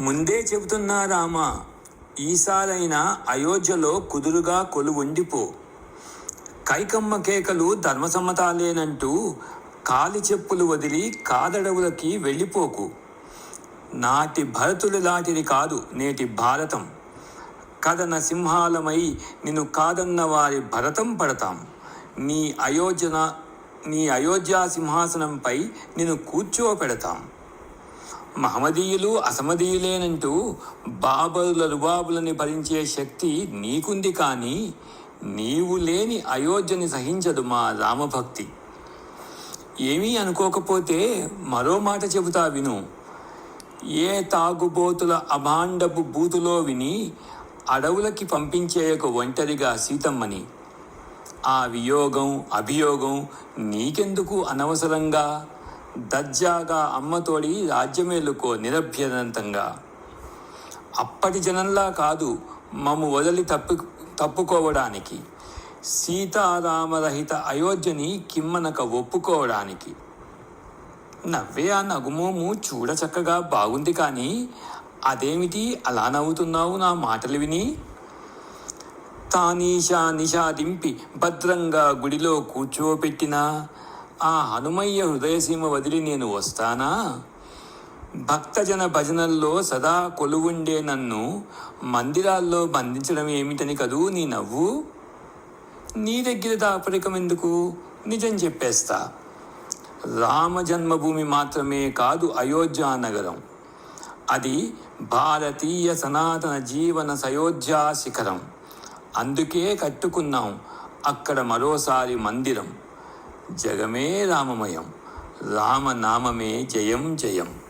ముందే చెబుతున్నా రామా ఈసారైనా అయోధ్యలో కుదురుగా కొలువుండిపో. కైకమ్మ కేకలు ధర్మసమ్మతాలేనంటూ కాలి చెప్పులు వదిలి కాదడవులకి వెళ్ళిపోకు. నాటి భరతులు లాంటిది కాదు నేటి భారతం. కథన సింహాలమై నిన్ను కాదన్న వారి భరతం పడతాం. నీ అయోధ్యన నీ అయోధ్యా సింహాసనంపై నిన్ను కూర్చోపెడతాం. మహమదీయులు అసమదీయులేనంటూ బాబరుల రుబాబులని భరించే శక్తి నీకుంది కానీ నీవు లేని అయోధ్యని సహించదు మా రామభక్తి. ఏమీ అనుకోకపోతే మరో మాట చెబుతా విను. ఏ తాగుబోతుల అభాండపు బూతులో విని అడవులకి పంపించేయక ఒంటరిగా సీతమ్మని. ఆ వియోగం అభియోగం నీకెందుకు అనవసరంగా? దర్జాగా అమ్మతోడి రాజ్యమేలుకో నిరభ్యనంతంగా. అప్పటి జనంలా కాదు మమ్ము వదిలి తప్పు తప్పుకోవడానికి. సీతారామరహిత అయోధ్యని కిమ్మనక ఒప్పుకోవడానికి. నవ్వే ఆ నగుమోము చూడ చక్కగా బాగుంది కానీ అదేమిటి అలా నవ్వుతున్నావు నా మాటలు విని? తానీషా నిషాదింపి భద్రంగా గుడిలో కూర్చోపెట్టినా? ఆ హనుమయ్య హృదయసీమ వదిలి నేను వస్తానా? భక్తజన భజనల్లో సదా కొలువుండే నన్ను మందిరాల్లో బంధించడం ఏమిటని కదూ నీ నవ్వు? నీ దగ్గర దాపరికం ఎందుకు? నిజం చెప్పేస్తా. రామ జన్మభూమి మాత్రమే కాదు అయోధ్య నగరం. అది భారతీయ సనాతన జీవన సయోధ్యా శిఖరం. అందుకే కట్టుకున్నాం అక్కడ మరోసారి మందిరం. జగమే రామమయం. రామనామమే జయం జయం.